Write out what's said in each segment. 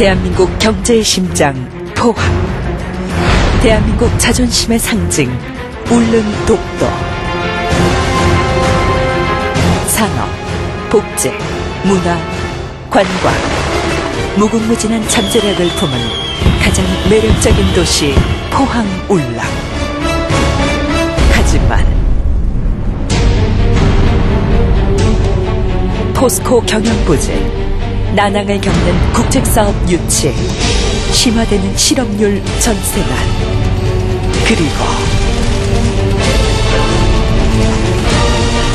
대한민국 경제의 심장 포항 대한민국 자존심의 상징 울릉 독도. 산업, 복제, 문화, 관광. 무궁무진한 잠재력을 품은 가장 매력적인 도시 포항 울릉. 하지만 포스코 경영부재 난항을 겪는 국책사업 유치, 심화되는 실업률 전세난, 그리고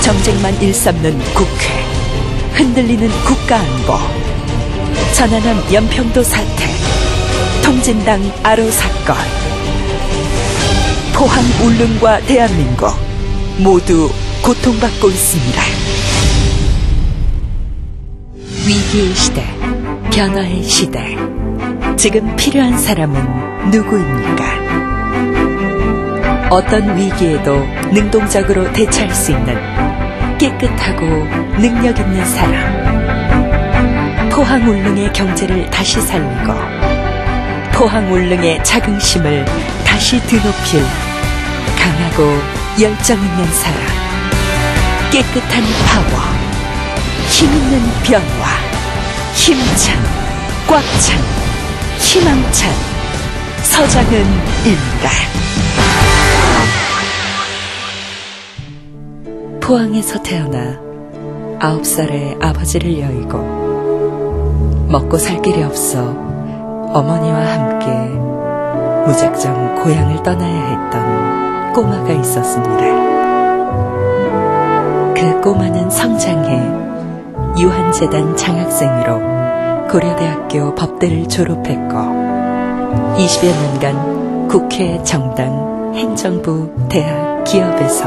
정쟁만 일삼는 국회, 흔들리는 국가안보, 천안함 연평도 사태, 통진당 아로 사건, 포항 울릉과 대한민국 모두 고통받고 있습니다. 위기의 시대, 변화의 시대. 지금 필요한 사람은 누구입니까? 어떤 위기에도 능동적으로 대처할 수 있는 깨끗하고 능력 있는 사람. 포항 울릉의 경제를 다시 살리고 포항 울릉의 자긍심을 다시 드높일 강하고 열정 있는 사람. 깨끗한 파워. 힘있는 변화, 힘찬, 꽉 찬, 희망찬 서장은입니다. 포항에서 태어나 아홉 살에 아버지를 여의고 먹고 살 길이 없어 어머니와 함께 무작정 고향을 떠나야 했던 꼬마가 있었습니다. 그 꼬마는 성장해 유한재단 장학생으로 고려대학교 법대를 졸업했고 20여 년간 국회, 정당, 행정부, 대학, 기업에서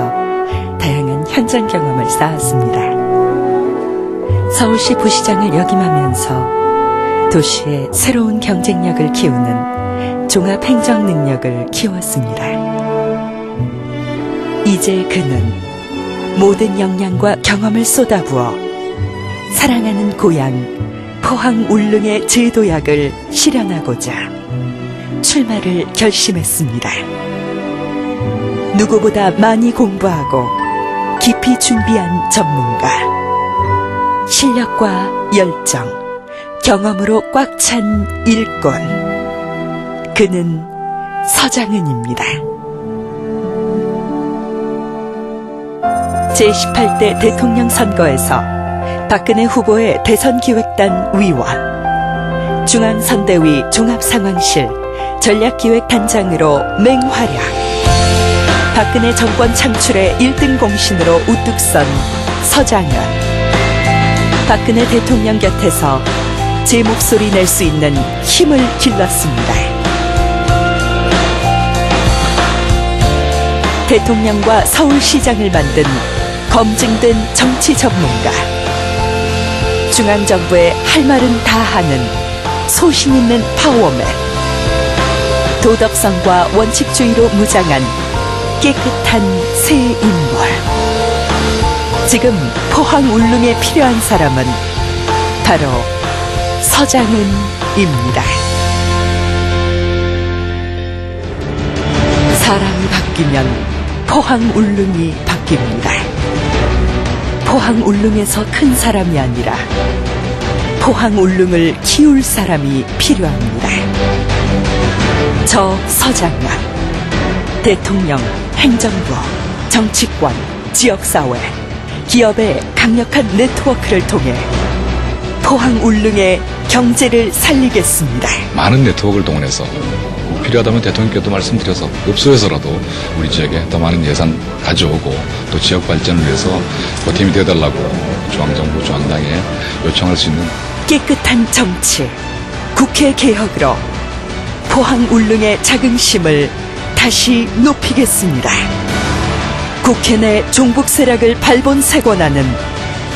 다양한 현장 경험을 쌓았습니다. 서울시 부시장을 역임하면서 도시의 새로운 경쟁력을 키우는 종합 행정 능력을 키웠습니다. 이제 그는 모든 역량과 경험을 쏟아부어 사랑하는 고향 포항 울릉의 제도약을 실현하고자 출마를 결심했습니다. 누구보다 많이 공부하고 깊이 준비한 전문가. 실력과 열정, 경험으로 꽉 찬 일꾼. 그는 서장은입니다. 제18대 대통령 선거에서 박근혜 후보의 대선 기획단 위원, 중앙선대위 종합상황실 전략기획단장으로 맹활약, 박근혜 정권 창출의 1등 공신으로 우뚝 선 서장현, 박근혜 대통령 곁에서 제 목소리 낼 수 있는 힘을 길렀습니다. 대통령과 서울시장을 만든 검증된 정치 전문가. 중앙정부의 할 말은 다 하는 소신 있는 파워맨. 도덕성과 원칙주의로 무장한 깨끗한 새 인물. 지금 포항 울릉에 필요한 사람은 바로 서장은입니다. 사람이 바뀌면 포항 울릉이 바뀝니다. 포항 울릉에서 큰 사람이 아니라 포항 울릉을 키울 사람이 필요합니다. 저 서장관, 대통령, 행정부, 정치권, 지역사회, 기업의 강력한 네트워크를 통해 포항 울릉의 경제를 살리겠습니다. 많은 네트워크를 동원해서 필요하다면 대통령께도 말씀드려서 읍소에서라도 우리 지역에 더 많은 예산 가져오고 또 지역 발전을 위해서 보탬이 되어달라고 중앙정부 중앙당에 요청할 수 있는 깨끗한 정치, 국회 개혁으로 포항 울릉의 자긍심을 다시 높이겠습니다. 국회 내 종북 세력을 발본색원하는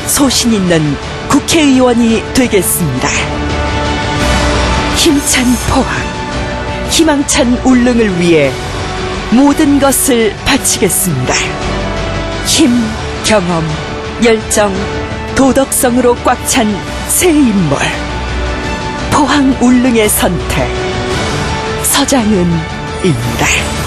소신 있는 국회의원이 되겠습니다. 힘찬 포항, 희망찬 울릉을 위해 모든 것을 바치겠습니다. 힘, 경험, 열정, 도덕성으로 꽉 찬 새 인물. 포항 울릉의 선택 서장은입니다.